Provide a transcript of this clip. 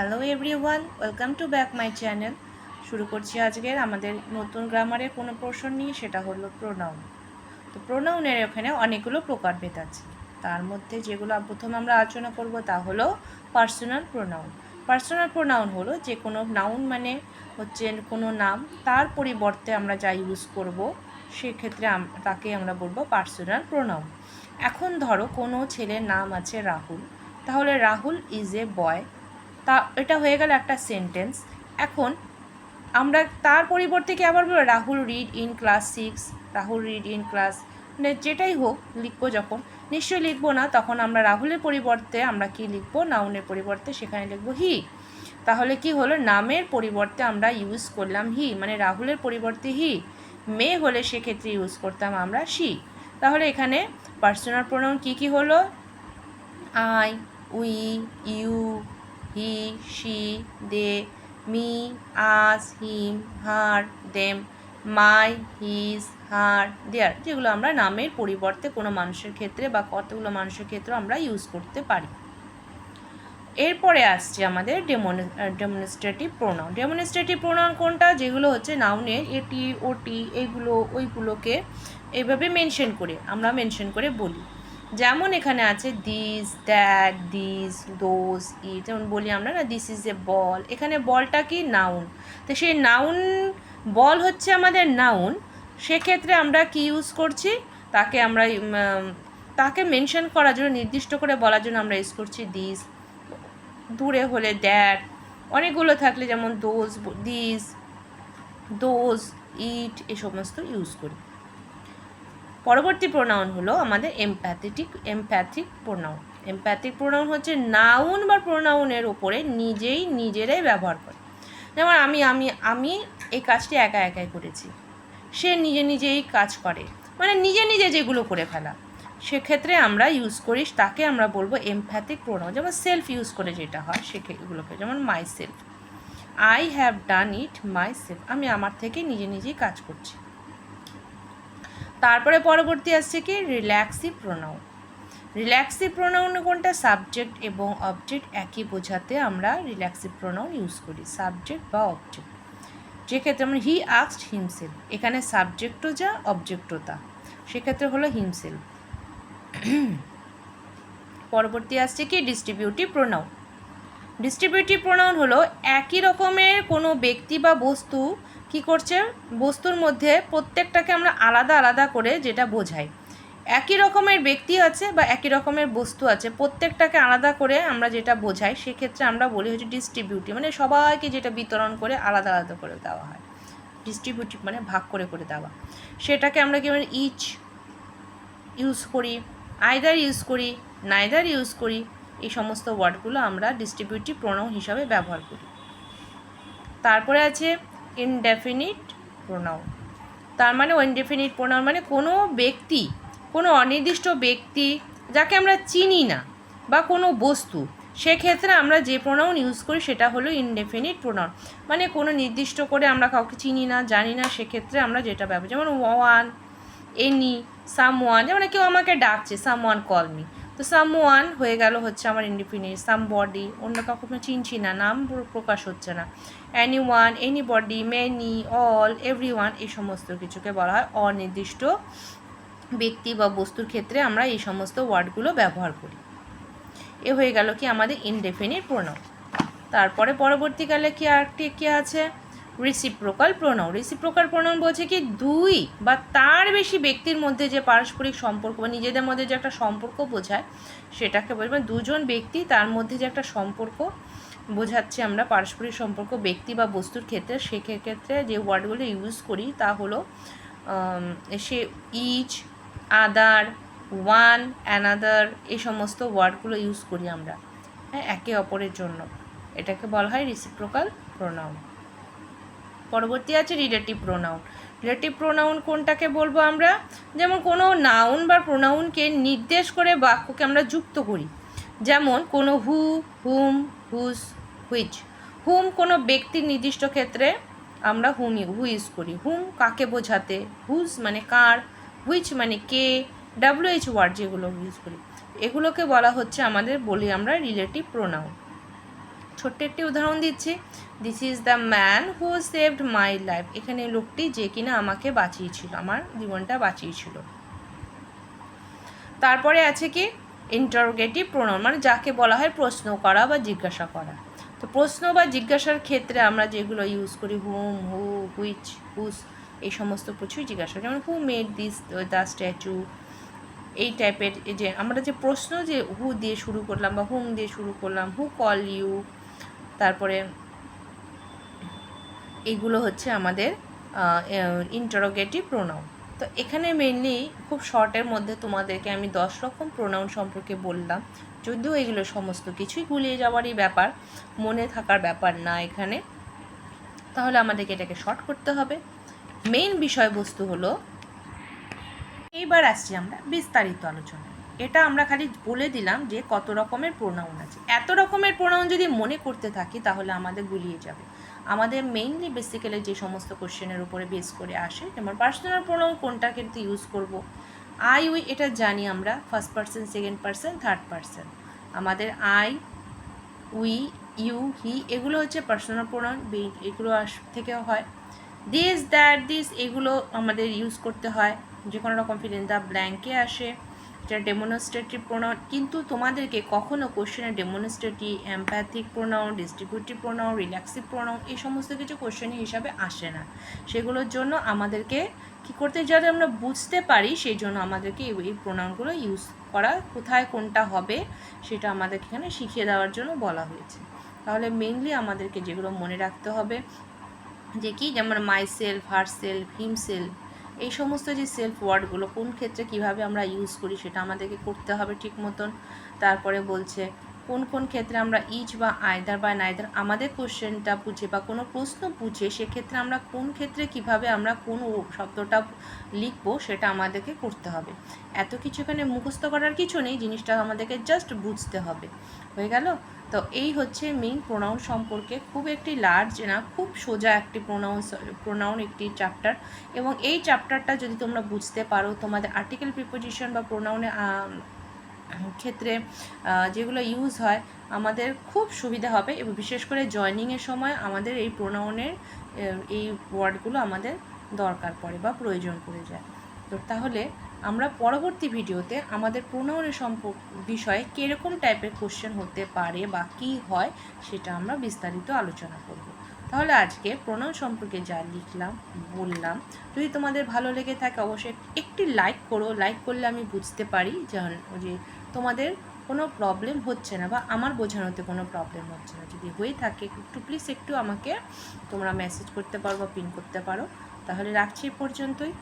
Hello everyone welcome to back my channel শুরু করছি আজকের আমাদের নতুন গ্রামারের কোনো পোর্শন নিয়ে, সেটা হলো প্রোনাউন তো প্রোনাউনের ওখানে অনেকগুলো প্রকারভেদ আছে। তার মধ্যে যেগুলো প্রথম আমরা আলোচনা করব তা হলো পার্সোনাল প্রোনাউন পার্সোনাল প্রোনাউন হলো যে কোনো নাউন মানে হচ্ছে কোনো নাম, তার পরিবর্তে আমরা যা ইউজ করব, সেক্ষেত্রে তাকে আমরা বলব পার্সোনাল প্রোনাউন এখন ধরো কোনো ছেলের নাম আছে রাহুল। তাহলে রাহুল ইজ এ বয় তা, এটা হয়ে গেল একটা সেন্টেন্স এখন আমরা তার পরিবর্তে কি আবার বলব? Rahul read in class six Rahul read in class মানে যেটাই হোক লিখব যখন। নিশ্চয়ই লিখব না, তখন আমরা রাহুলের পরিবর্তে আমরা কি লিখব? নাউনের পরিবর্তে সেখানে লিখব হি তাহলে কি হলো? নামের পরিবর্তে আমরা ইউজ করলাম হি মানে রাহুলের পরিবর্তে হি মেয়ে হলে সেক্ষেত্রে ইউজ করতাম আমরা শি তাহলে এখানে পার্সোনাল প্রোনাউন কি কি হলো? I we you he, she, they, me, us, him, her, them, my, his, her, their, যেগুলো আমরা নামের পরিবর্তে কোনো মানুষের ক্ষেত্রে বা কতগুলো মানুষের ক্ষেত্রে আমরা ইউজ করতে পারি। এরপরে আসছে আমাদের demon demonstrative pronoun demonstrative pronoun কোনটা? যেগুলো হচ্ছে নাউনের এটি ওটি এইগুলো ওইগুলোকে এইভাবে মেনশন করে, আমরা মেনশন করে বলি। যেমন এখানে আছে this that this those it যেমন বলি আমরা না দিস ইজ এ বল এখানে বলটা কি? নাউন তো সেই নাউন বল হচ্ছে আমাদের নাউন সেক্ষেত্রে আমরা কি ইউজ করছি? তাকে আমরা তাকে মেনশন করার জন্য, নির্দিষ্ট করে বলার জন্য আমরা ইউজ করছি দিস দূরে হলে দ্যাট অনেকগুলো থাকলে যেমন দোজ দিস দোজ ইট এ সমস্ত ইউজ করি। পরবর্তী প্রোনাউন হলো আমাদের empathetic empathic pronoun empathic pronoun হচ্ছে নাউন বা প্রোনাউনের ওপরে নিজেই নিজেরাই ব্যবহার করে। যেমন আমি আমি আমি এই কাজটি একা একাই করেছি। সে নিজে নিজেই কাজ করে। মানে নিজে নিজে যেগুলো করে ফেলা। সেক্ষেত্রে আমরা ইউজ করি, তাকে আমরা বলব এমপ্যাথিক প্রোনাউন যেমন সেলফ ইউজ করে যেটা হয় সেগুলোকে যেমন myself I have done it myself আমি আমার থেকে নিজে নিজেই কাজ করছি। তারপরে পরবর্তী আসছে কি? রিল্যাক্সি প্রোনাউন রিল্যাক্সি প্রোনাউন কোনটা? সাবজেক্ট এবং অবজেক্ট একই বোঝাতে আমরা রিল্যাক্সি প্রোনাউন ইউজ করি সাবজেক্ট বা অবজেক্ট যেক্ষেত্রে আমরা হি আক্সড হিমসেল এখানে সাবজেক্টও যা অবজেক্টও তা। সেক্ষেত্রে হলো হিমসেল পরবর্তী আসছে কি? ডিস্ট্রিবিউটিভ প্রোনাউন ডিস্ট্রিবিউটিভ প্রোনাউন হলো একই রকমের কোনো ব্যক্তি বা বস্তু কি করছে? বস্তুর মধ্যে প্রত্যেকটাকে আমরা আলাদা আলাদা করে যেটা বোঝাই। একই রকমের ব্যক্তি আছে বা একই রকমের বস্তু আছে, প্রত্যেকটাকে আলাদা করে আমরা যেটা বোঝাই, সেক্ষেত্রে আমরা বলি হচ্ছে ডিস্ট্রিবিউটিভ মানে সবাইকে যেটা বিতরণ করে আলাদা আলাদা করে দেওয়া হয়। ডিস্ট্রিবিউটিভ মানে ভাগ করে করে দেওয়া। সেটাকে আমরা কি ইচ ইউজ করি আইদার ইউজ করি নাইদার ইউজ করি এই সমস্ত ওয়ার্ডগুলো আমরা ডিস্ট্রিবিউটিভ প্রোনাউন হিসাবে ব্যবহার করি। তারপরে আছে ইনডেফিনিট প্রোনাউন তার মানে ইনডেফিনিট প্রোনাউন মানে কোনো ব্যক্তি, কোনো অনির্দিষ্ট ব্যক্তি যাকে আমরা চিনি না বা কোনো বস্তু, সেক্ষেত্রে আমরা যে প্রোনাউন ইউজ করি সেটা হলো ইনডেফিনিট প্রোনাউন মানে কোনো নির্দিষ্ট করে আমরা কাউকে চিনি না, জানি না, সেক্ষেত্রে আমরা যেটা ব্যবহার যেমন ওয়ান এনি সাম ওয়ান যেমন কেউ আমাকে ডাকছে সাম ওয়ান কল মি তো সাম ওয়ান হয়ে গেল হচ্ছে আমার ইনডিফিনিট সাম বডি অন্য আমি চিনছি না, নাম প্র- প্রকাশ হচ্ছে না। Anyone anybody many all everyone এই সমস্ত কিছুকে বলা হয়। অনির্দিষ্ট ব্যক্তি বা বস্তুর ক্ষেত্রে আমরা এই সমস্ত ওয়ার্ডগুলো ব্যবহার করি। এ হয়ে গেল কি আমাদের ইনডেফিনিট প্রোনাউন তারপরে পরবর্তীকালে কি আরেকটি কি আছে? রিসিপ্রোকাল প্রোনাউন রিসিপ্রোকাল প্রোনাউন বলছে কি, দুই বা তার বেশি ব্যক্তির মধ্যে যে পারস্পরিক সম্পর্ক বা নিজেদের মধ্যে যে একটা সম্পর্ক বোঝায়, সেটাকে বলবেন দুজন ব্যক্তি তার মধ্যে যে একটা সম্পর্ক বোঝাচ্ছি আমরা, পারস্পরিক সম্পর্ক, ব্যক্তি বা বস্তুর ক্ষেত্রে, সেক্ষেত্রে যে ওয়ার্ডগুলো ইউজ করি তা হলো সে ইচ, আদার, ওয়ান, অ্যানাদার এই সমস্ত ওয়ার্ডগুলো ইউজ করি আমরা হ্যাঁ একে অপরের জন্য। এটাকে বলা হয় রিসিপ্রোকাল প্রোনাউন পরবর্তী আছে রিলেটিভ প্রোনাউন রিলেটিভ প্রোনাউন কোনটাকে বলব আমরা? যেমন কোনো নাউন বা প্রোনাউনকে নির্দেশ করে বাক্যকে আমরা যুক্ত করি। যেমন কোনো হু হুম হুস হুইচ হুম কোনো ব্যক্তির নির্দিষ্ট ক্ষেত্রে আমরা হুম হু ইউজ করি। হুম কাকে বোঝাতে? হুজ মানে কার? হুইচ মানে কে? ডাব্লিউএইচ ওয়ার্ড যেগুলো ইউজ করি। এগুলোকে বলা হচ্ছে আমাদের বলি আমরা রিলেটিভ প্রোনাউন ছোট্ট একটি উদাহরণ দিচ্ছি। This is the man who saved my life এখানে লোকটি যে কিনা আমাকে বাঁচিয়েছিল, আমার জীবনটা বাঁচিয়েছিল। তারপরে আছে কি? ইন্টারোগেটিভ প্রোনাউন মানে যাকে বলা হয় প্রশ্ন করা বা জিজ্ঞাসা করা। তো প্রশ্ন বা জিজ্ঞাসার ক্ষেত্রে আমরা যেগুলো ইউজ করি হুম হু হুইচ হুস এই সমস্ত কিছুই জিজ্ঞাসা যেমন who made this the statue এই টাইপের যে আমরা যে প্রশ্ন যে হু দিয়ে শুরু করলাম বা হুম দিয়ে শুরু করলাম হু কল ইউ তারপরে এইগুলো হচ্ছে আমাদের ইন্টারোগেটিভ প্রোনাউন তো এখানে মেনলি খুব শর্টের মধ্যে তোমাদেরকে আমি দশ রকম প্রোনাউন সম্পর্কে বললাম। যদিও এগুলো সমস্ত কিছুই গুলিয়ে যাওয়ারই ব্যাপার, মনে থাকার ব্যাপার না এখানে। তাহলে আমাদেরকে এটাকে শর্ট করতে হবে। মেইন বিষয়বস্তু হলো, এইবার আসছি আমরা বিস্তারিত আলোচনা এটা আমরা খালি বলে দিলাম যে কত রকমের প্রোনাউন আছে। এত রকমের প্রোনাউন যদি মনে করতে থাকি, তাহলে আমাদের গুলিয়ে যাবে। আমাদের মেইনলি বেসিক্যালি যে সমস্ত কোশ্চেনের উপরে বেস করে আসে, যেমন পার্সোনাল প্রোনাউন কোনটা কিন্তু ইউজ করব? আই উই এটা জানি আমরা first person second person third person আমাদের আই উই ইউ হি এগুলো হচ্ছে পার্সোনাল প্রোনাউন এগুলো আস থেকে হয়। দিস দ্যাট দিস এগুলো আমাদের ইউজ করতে হয়। যে কোনো রকম ফিল দ্য ব্ল্যাঙ্কে আসে। যেটা ডেমনস্ট্রেটিভ প্রোনাউন কিন্তু তোমাদেরকে কখনো কোশ্চেনে demonstrative empathic pronoun distributive pronoun reflexive pronoun এই সমস্ত কিছু কোশ্চেন হিসাবে আসে না। সেগুলোর জন্য আমাদেরকে কী করতে যাতে আমরা বুঝতে পারি, সেই জন্য আমাদেরকে এই প্রোনাউনগুলো ইউজ করা কোথায় কোনটা হবে, সেটা আমাদেরকে এখানে শিখিয়ে দেওয়ার জন্য বলা হয়েছে। তাহলে মেনলি আমাদেরকে যেগুলো মনে রাখতে হবে, যে কি? যেমন myself herself himself এই সমস্ত যে সেলফ ওয়ার্ডগুলো কোন ক্ষেত্রে কীভাবে আমরা ইউজ করি সেটা আমাদেরকে করতে হবে ঠিক মতন। তারপরে বলছে, কোন কোন ক্ষেত্রে আমরা ইচ বা আয়দার বা নাইদার আমাদের কোশ্চেনটা বুঝে বা কোনো প্রশ্ন বুঝে, সেক্ষেত্রে আমরা কোন ক্ষেত্রে কীভাবে আমরা কোন শব্দটা লিখব সেটা আমাদেরকে করতে হবে। এত কিছু এখানে মুখস্থ করার কিছু নেই, জিনিসটা আমাদেরকে জাস্ট বুঝতে হবে। হয়ে গেল? তো এই হচ্ছে মেইন প্রোনাউন সম্পর্কে খুব একটি লার্জ না, খুব সোজা একটি প্রোনাউন প্রোনাউন একটি চ্যাপ্টার এবং এই চ্যাপ্টারটা যদি তোমরা বুঝতে পারো, তোমাদের আর্টিকেল প্রিপোজিশন বা প্রোনাউনে ক্ষেত্রে যেগুলো ইউজ হয়, আমাদের খুব সুবিধা হবে এবং বিশেষ করে জয়নিংয়ের সময় আমাদের এই প্রোনাউনের এই ওয়ার্ডগুলো আমাদের দরকার পড়ে বা প্রয়োজন পড়ে যায়। তো তাহলে আমরা পরবর্তী ভিডিওতে আমাদের প্রোনাউনের সম্পর্ক বিষয়ে কীরকম টাইপের কোশ্চেন হতে পারে বা কী হয় সেটা আমরা বিস্তারিত আলোচনা করব। তাহলে আজকে প্রোনাউন সম্পর্কে যা লিখলাম, বললাম, যদি তোমাদের ভালো লেগে থাকে অবশ্যই একটি লাইক করো। লাইক করলে আমি বুঝতে পারি যে তোমাদের কোনো প্রবলেম হচ্ছে না বা আমার বোঝানোতে কোনো প্রবলেম হচ্ছে না। যদি হয়ে থাকে, একটু প্লিজ একটু আমাকে তোমরা মেসেজ করতে পারো বা পিন করতে পারো। তাহলে রাখছি এ পর্যন্তই।